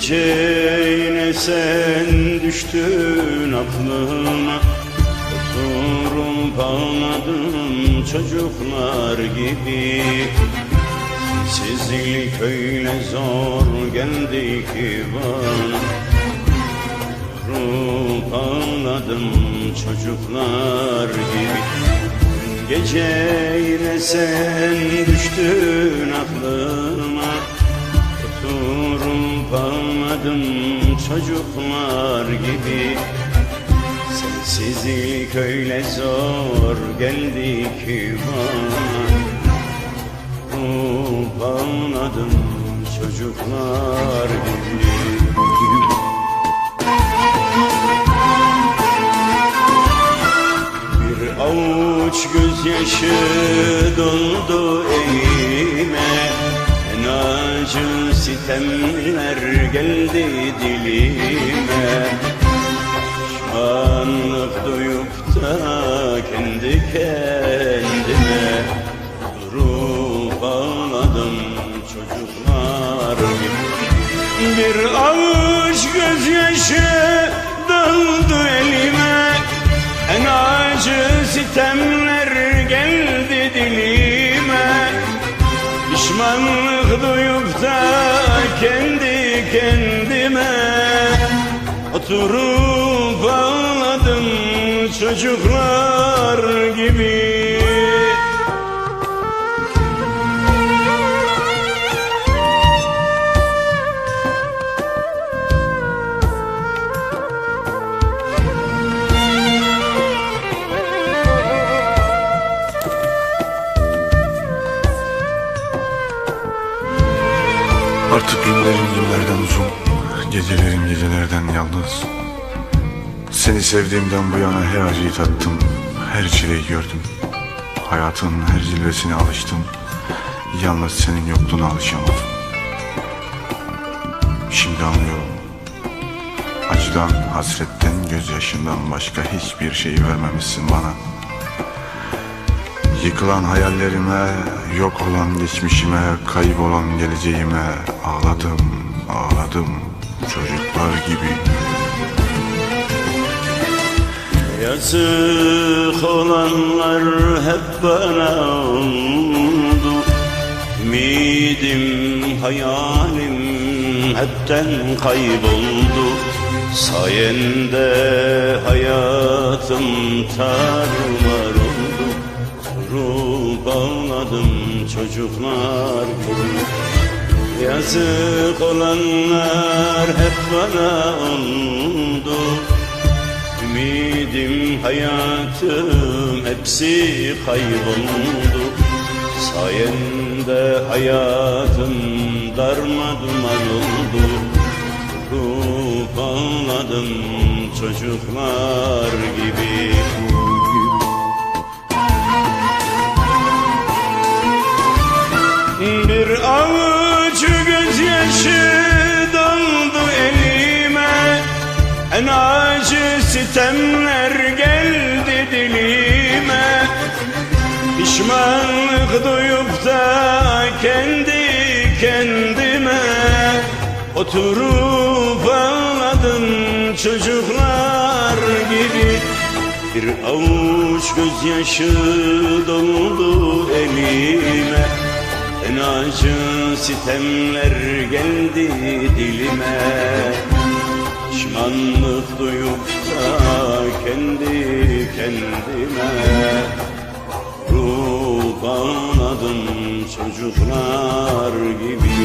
Gece yine sen düştün aklıma Oturup ağladım çocuklar gibi. Sizlik öyle zor geldi ki bana. Oturup ağladım çocuklar gibi. Gece yine sen düştün aklıma. Oturup ağladım çocuklar gibi. Sensizlik öyle zor geldi ki bana. Oturup ağladım çocuklar gibi. Bir avuç gözyaşı doldu elime. En acı sitemler geldi dilime. Pişmanlık duyup da kendi kendime Durup ağladım çocuklar gibi. Bir avuç gözyaşı doldu elime. En acı sitemler geldi dilime. Pişmanlık duyup da kendi kendime Oturup ağladım çocuklar gibi Artık günlerim günlerden uzun Gecelerim gecelerden yalnız. Seni sevdiğimden bu yana her acıyı tattım Her çileyi gördüm. Hayatın her zilvesine alıştım Yalnız senin yokluğuna alışamadım. Şimdi anlıyorum Acıdan, hasretten, gözyaşından başka hiçbir şey vermemişsin bana Yıkılan hayallerime, yok olan geçmişime, kaybolan geleceğime ağladım, ağladım. Çocuklar gibi. Yazık olanlar hep bana oldu. Ümidim, hayalim hepten kayboldu. Sayende hayatım tarumar Durup ağladım çocuklar. Yazık olanlar hep bana oldu Ümidim, hayatım hepsi kayboldu. Sayende hayatım darmaduman oldu. Ruh ağladım çocuklar gibi Oturup ağladım çocuklar gibi. Bir avuç gözyaşı doldu elime. En acı sitemler geldi dilime. Pişmanlık duyup da kendi kendime. Ruh bağladım çocuklar gibi